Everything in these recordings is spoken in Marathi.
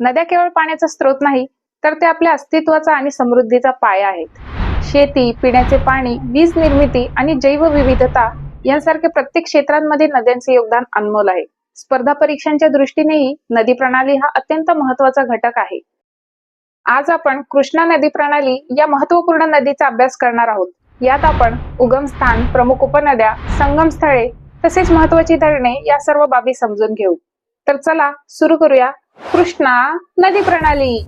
नद्या केवळ पाण्याचा स्रोत नाही तर ते आपल्या अस्तित्वाचा आणि समृद्धीचा पाया आहेत. शेती पिण्याचे पाणी वीज निर्मिती आणि जैवविविधता यांसारख्या प्रत्येक क्षेत्रांमध्ये नद्यांचे योगदान अनमोल आहे. स्पर्धा परीक्षांच्या दृष्टीनेही नदी प्रणाली हा अत्यंत महत्त्वाचा घटक आहे. आज आपण कृष्णा नदी प्रणाली या महत्त्वपूर्ण नदीचा अभ्यास करणार आहोत. यात आपण उगमस्थान प्रमुख उपनद्या संगम स्थळे तसेच महत्वाची धरणे या सर्व बाबी समजून घेऊ. तर चला सुरू करूया कृष्णा नदी प्रणाली.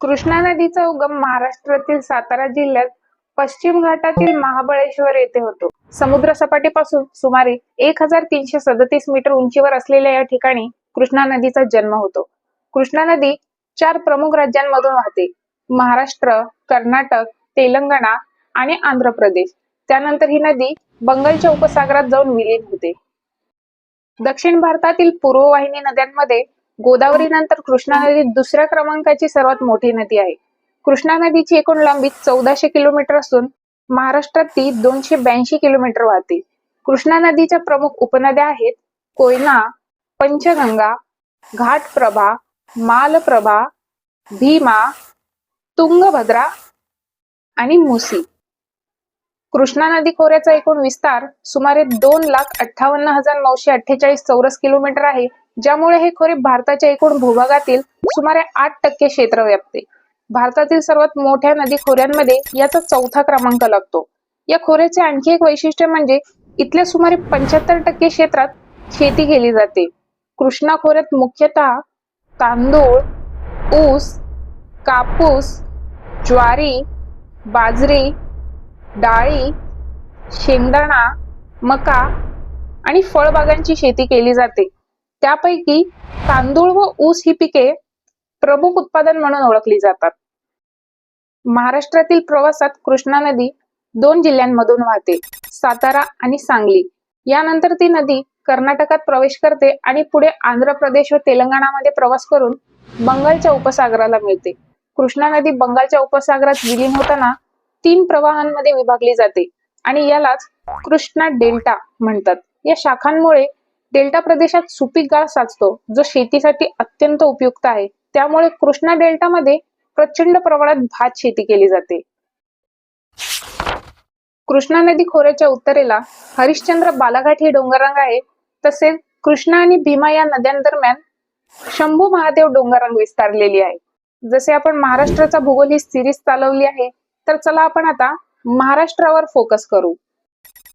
कृष्णा नदीचा उगम महाराष्ट्रातील सातारा जिल्ह्यात पश्चिम घाटातील महाबळेश्वर येथे होतो. समुद्र सपाटीपासून सुमारे एक हजार तीनशे सदतीस मीटर उंचीवर असलेल्या या ठिकाणी कृष्णा नदीचा जन्म होतो. कृष्णा नदी चार प्रमुख राज्यांमधून वाहते. महाराष्ट्र कर्नाटक तेलंगणा आणि आंध्र प्रदेश. त्यानंतर ही नदी बंगालच्या उपसागरात जाऊन विलीन होते. दक्षिण भारतातील पूर्ववाहिनी नद्यांमध्ये गोदावरी नंतर कृष्णा नदी दुसऱ्या क्रमांकाची सर्वात मोठी नदी आहे. कृष्णा नदीची एकूण लांबी चौदाशे किलोमीटर असून महाराष्ट्रात ती दोनशे ब्याऐंशी किलोमीटर वाहते. कृष्णा नदीच्या प्रमुख उपनद्या आहेत कोयना पंचगंगा घाटप्रभा मालप्रभा भीमा तुंगभद्रा आणि मुसी. कृष्णा नदी खोऱ्याचा एकूण विस्तार सुमारे दोन लाख अठ्ठावन्न हजार नऊशे अठ्ठेचाळीस चौरस किलोमीटर आहे ज्यामुळे हे खोरे भारताच्या एकूण भूभागातील सुमारे आठ टक्के क्षेत्र व्यापते भारतातील सर्वात मोठ्या नदी खोऱ्यांमध्ये याचा चौथा क्रमांक लागतो. या खोऱ्याचे आणखी एक वैशिष्ट्य म्हणजे इथल्या सुमारे पंच्याहत्तर टक्के क्षेत्रात शेती केली जाते. कृष्णा खोऱ्यात मुख्यतः तांदूळ ऊस कापूस ज्वारी बाजरी डाळी शेंगदाणा मका आणि फळबागांची शेती केली जाते. त्यापैकी तांदूळ व ऊस ही पिके प्रमुख उत्पादन म्हणून ओळखली जातात. महाराष्ट्रातील प्रवासात कृष्णा नदी दोन जिल्ह्यांमधून वाहते सातारा आणि सांगली. यानंतर ती नदी कर्नाटकात प्रवेश करते आणि पुढे आंध्र प्रदेश व तेलंगणामध्ये प्रवास करून बंगालच्या उपसागराला मिळते. कृष्णा नदी बंगालच्या उपसागरात विलीन होताना तीन प्रवाहांमध्ये विभागली जाते. आणि यालाच कृष्णा डेल्टा म्हणतात. या शाखांमुळे डेल्टा प्रदेशात सुपीक गाळ साचतो जो शेतीसाठी अत्यंत उपयुक्त आहे. त्यामुळे कृष्णा डेल्टामध्ये प्रचंड प्रमाणात भात शेती केली जाते. कृष्णा नदी खोऱ्याच्या उत्तरेला हरिश्चंद्र बालाघाट ही डोंगररांग आहे. तसेच कृष्णा आणि भीमा या नद्यांदरम्यान शंभू महादेव डोंगररांग विस्तारलेली आहे. जसे आपण महाराष्ट्राचा भूगोल ही सिरीज चालवली आहे तर चला आपण आता महाराष्ट्रावर फोकस करू.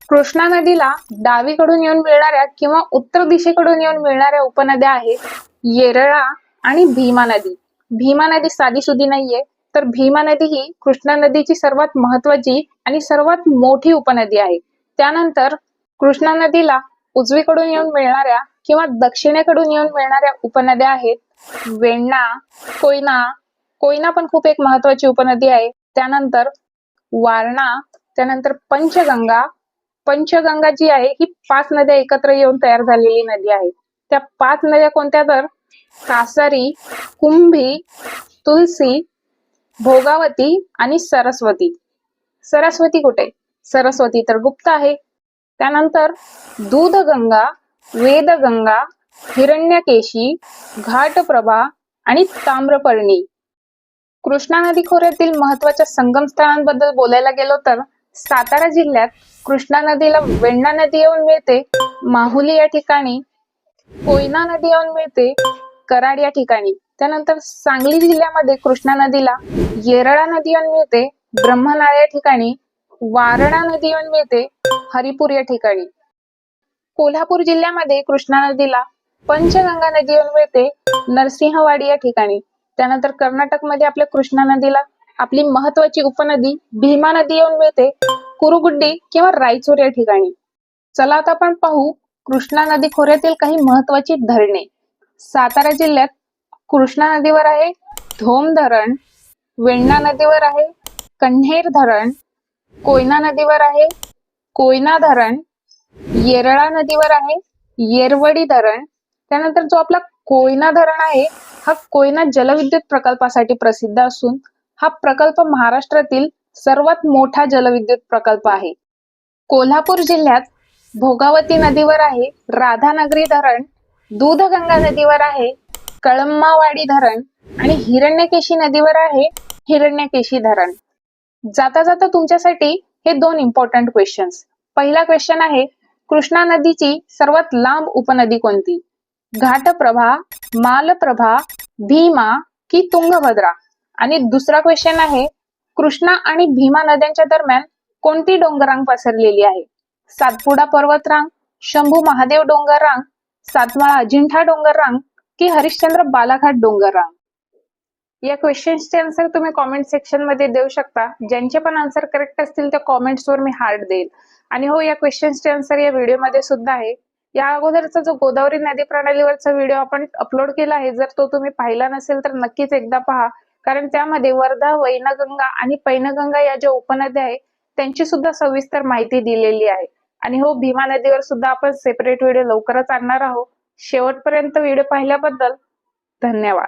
कृष्णा नदीला डावीकडून येऊन मिळणाऱ्या किंवा उत्तर दिशेकडून येऊन मिळणाऱ्या उपनद्या आहेत येरळा आणि भीमा नदी. भीमा नदी साधी सुधी नाहीये तर भीमा नदी ही कृष्णा नदीची सर्वात महत्वाची आणि सर्वात मोठी उपनदी आहे. त्यानंतर कृष्णा नदीला उजवीकडून येऊन मिळणाऱ्या किंवा दक्षिणेकडून येऊन मिळणाऱ्या उपनद्या आहेत वेण्णा कोयना. कोयना पण खूप एक महत्वाची उपनदी आहे. त्यानंतर वारणा त्यानंतर पंचगंगा. पंचगंगा जी आहे ही पाच नद्या एकत्र येऊन तयार झालेली नदी आहे. त्या पाच नद्या कोणत्या तर? कासारी कुंभी तुलसी भोगावती आणि सरस्वती. सरस्वती कुठे? सरस्वती तर गुप्त आहे. त्यानंतर दूधगंगा वेदगंगा हिरण्यकेशी घाटप्रभा आणि ताम्रपर्णी. कृष्णा नदी खोऱ्यातील महत्त्वाच्या संगम स्थळांबद्दल बोलायला गेलो तर सातारा जिल्ह्यात कृष्णा नदीला वेण्णा नदी येऊन मिळते माहुली या ठिकाणी कोयना नदी येऊन मिळते कराड या ठिकाणी. त्यानंतर सांगली जिल्ह्यामध्ये कृष्णा नदीला येरळा नदी येऊन मिळते ब्रह्मनाळ या ठिकाणी वारणा नदी येऊन मिळते हरिपूर या ठिकाणी. कोल्हापूर जिल्ह्यामध्ये कृष्णा नदीला पंचगंगा नदी येऊन मिळते नरसिंहवाडी या ठिकाणी. त्यानंतर कर्नाटकमध्ये आपल्या कृष्णा नदीला आपली महत्वाची उपनदी भीमा नदी येऊन मिळते कुरुगुड्डी किंवा रायचूर या ठिकाणी. चला आता आपण पाहू कृष्णा नदी खोऱ्यातील काही महत्वाची धरणे. सातारा जिल्ह्यात कृष्णा नदीवर आहे धोम धरण वेण्णा नदीवर आहे कन्हेर धरण कोयना नदीवर आहे कोयना धरण येरळा नदीवर आहे येरवडी धरण. त्यानंतर जो आपला कोयना धरण आहे हा कोयना जलविद्युत प्रकल्पासाठी प्रसिद्ध असून हा प्रकल्प महाराष्ट्रातील सर्वात मोठा जलविद्युत प्रकल्प आहे. कोल्हापूर जिल्ह्यात भोगावती नदीवर आहे राधानगरी धरण दूधगंगा नदीवर आहे कळंबावाडी धरण आणि हिरण्यकेशी नदीवर आहे हिरण्यकेशी धरण. जाता जाता तुमच्यासाठी हे दोन इम्पॉर्टंट क्वेश्चन्स पहिला क्वेश्चन आहे कृष्णा नदीची सर्वात लांब उपनदी कोणती? घाटप्रभा मालप्रभा भीमा की तुंगभद्रा. आणि दुसरा क्वेश्चन आहे कृष्णा आणि भीमा नद्यांच्या दरम्यान कोणती डोंगरांग पसरलेली आहे? सातपुडा पर्वतरांग शंभू महादेव डोंगररांग सातमाळा अजिंठा डोंगररांग की हरिश्चंद्र बालाघाट डोंगररांग? या क्वेश्चन्सचे आन्सर तुम्ही कॉमेंट सेक्शनमध्ये देऊ शकता. ज्यांचे पण आन्सर करेक्ट असतील त्या कॉमेंट्सवर मी हार्ट देईल. आणि हो या क्वेश्चन्सचे आन्सर या व्हिडिओमध्ये सुद्धा आहे. या अगोदरचा जो गोदावरी नदी प्रणालीवरचा व्हिडिओ आपण अपलोड केला आहे जर तो तुम्ही पाहिला नसेल तर नक्कीच एकदा पहा. कारण त्यामध्ये वर्धा वैनगंगा आणि पैनगंगा या ज्या उपनद्या आहेत त्यांची सुद्धा सविस्तर माहिती दिलेली आहे. आणि हो भीमा नदीवर सुद्धा आपण सेपरेट व्हिडिओ लवकरच आणणार आहोत. शेवटपर्यंत व्हिडिओ पाहिल्याबद्दल धन्यवाद.